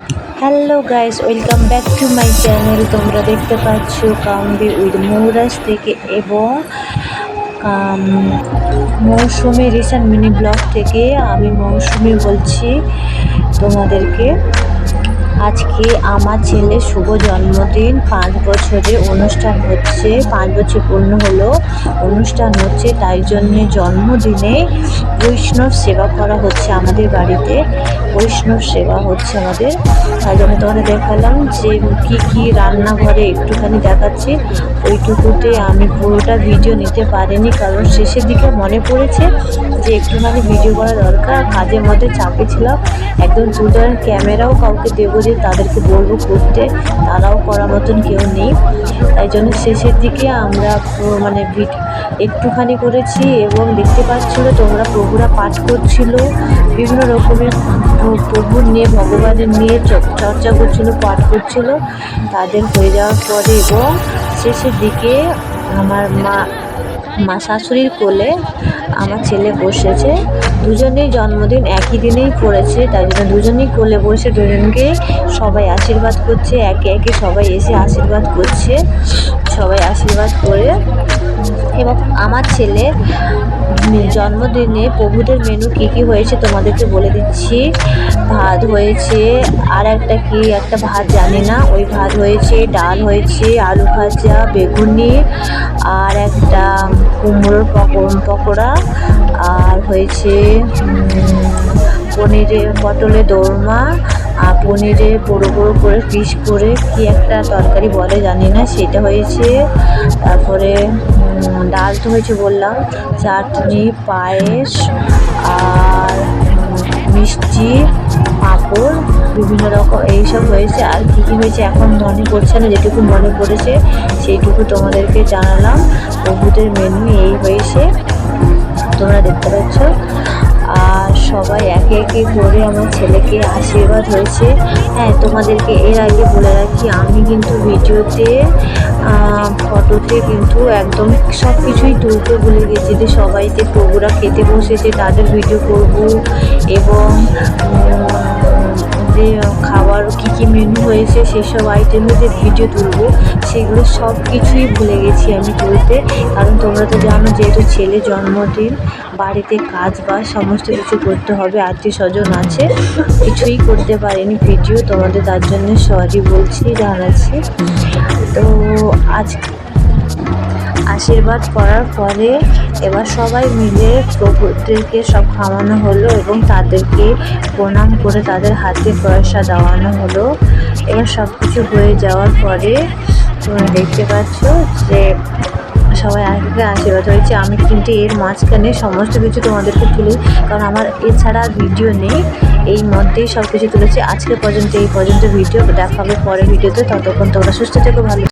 Hello guys welcome back to my channel তোমরা দেখতে পাচ্ছ কামবি উইথ মৌরাজ থেকে এবং মৌসুমি রিসেন্ট মিনি ব্লগ থেকে আমি মৌসুমি বলছি তোমাদেরকে। আজকে আমার ছেলের শুভ জন্মদিন। পাঁচ বছরে অনুষ্ঠান হচ্ছে, পাঁচ বছর পূর্ণ হলো অনুষ্ঠান হচ্ছে, তাই জন্যে জন্মদিনে বৈষ্ণব সেবা করা হচ্ছে আমাদের বাড়িতে। বৈষ্ণব সেবা হচ্ছে আমাদের। তাই জন্য তোমাদের দেখালাম যে কী কী রান্নাঘরে একটুখানি দেখাচ্ছি। ওইটুকুতে আমি পুরোটা ভিডিও নিতে পারিনি, কারণ শেষের দিকে মনে পড়েছে যে একটুখানি ভিডিও করা দরকার। কাজের মধ্যে চাপে ছিলাম। একদম দুটার ক্যামেরাও কাউকে দেবো যে তাদেরকে বলব করতে। তারাও করার মতন কেউ নেই। তাই জন্য শেষের দিকে আমরা মানে ভিড একটুখানি করেছি এবং দেখতে পাচ্ছিল তোমরা প্রভুরা পাঠ করছিল, বিভিন্ন রকমের প্র- প্রভুর নিয়ে, ভগবানের নিয়ে চর্চা করছিল, পাঠ করছিল। তাদের হয়ে যাওয়ার পরে এবং শেষের দিকে আমার মা মা শাশুড়ির কোলে আমার ছেলে বসেছে। দুজনেই জন্মদিন একই দিনেই পড়েছে, তাই জন্য দুজনেই কোলে বসে দুজনকে সবাই আশীর্বাদ করছে, একে একে সবাই এসে আশীর্বাদ করছে। সবাই আশীর্বাদ করে এবং আমার ছেলে জন্মদিনে প্রভুদের মেনু কী কী হয়েছে তোমাদেরকে বলে দিচ্ছি। ভাত হয়েছে, আর একটা কি, একটা ভাত জানি না। ওই ভাত হয়েছে, ডাল হয়েছে, আলু ভাজা, বেগুনি, আর একটা কুমড়োর পকো- পকোড়া, আর হয়েছে পনিরের পটলের দোরমা পনিরে বড়ো বড়ো করে পিস করে কি একটা তরকারি বলে জানি না, সেটা হয়েছে, তারপরে ডাল তো হয়েছে বললাম, চাটনি, পায়েস, আর মিষ্টি, পাঁপড়, বিভিন্ন রকম, এইসব হয়েছে, আর কী কী হয়েছে এখন মনে পড়ছে না, যেটুকু মনে পড়েছে, সেইটুকু তোমাদেরকে জানালাম, প্রভুদের মেনু এই হয়েছে, তোমরা দেখতে পাচ্ছ সবাই একে একে করে আমার ছেলেকে আশীর্বাদ হয়েছে। হ্যাঁ তোমাদেরকে এর আগে বলে রাখি, আমি কিন্তু ভিডিওতে ফটোতে কিন্তু একদম সব কিছুই তুলতে ভুলে গেছি যে সবাই যে প্রভুরা খেতে বসেছে, তাদের ভিডিও করব এবং কী কী মেনু হয়েছে, সেসব আইটেমে যে ভিডিও তুলবো, সেগুলো সব কিছুই ভুলে গেছি আমি তুলতে। কারণ তোমরা তো জানো যেহেতু ছেলে জন্মদিন, বাড়িতে কাজ বাজ, সমস্ত কিছু করতে হবে, আত্মীয় স্বজন আছে, কিছুই করতে পারিনি ভিডিও তোমাদের তার জন্য সরি বলছি, জানাচ্ছি। তো আজ আশীর্বাদ করার পরে এবার সবাই মিলে প্রভুদেরকে সব খাওয়ানো হলো এবং তাদেরকে প্রণাম করে তাদের হাতে পয়সা দেওয়ানো হলো। এবার সব কিছু হয়ে যাওয়ার পরে তোমরা দেখতে পাচ্ছ যে সবাই আগে আশীর্বাদ হয়েছে। আমি কিন্তু এর মাঝখানে সমস্ত কিছু তোমাদেরকে তুলি, কারণ আমার এছাড়া ভিডিও নেই। এই মধ্যেই সব কিছু তুলেছি। আজকে পর্যন্ত এই পর্যন্ত ভিডিও, দেখা হবে পরে ভিডিওতে। ততক্ষণ তোমরা সুস্থ থেকো, ভালো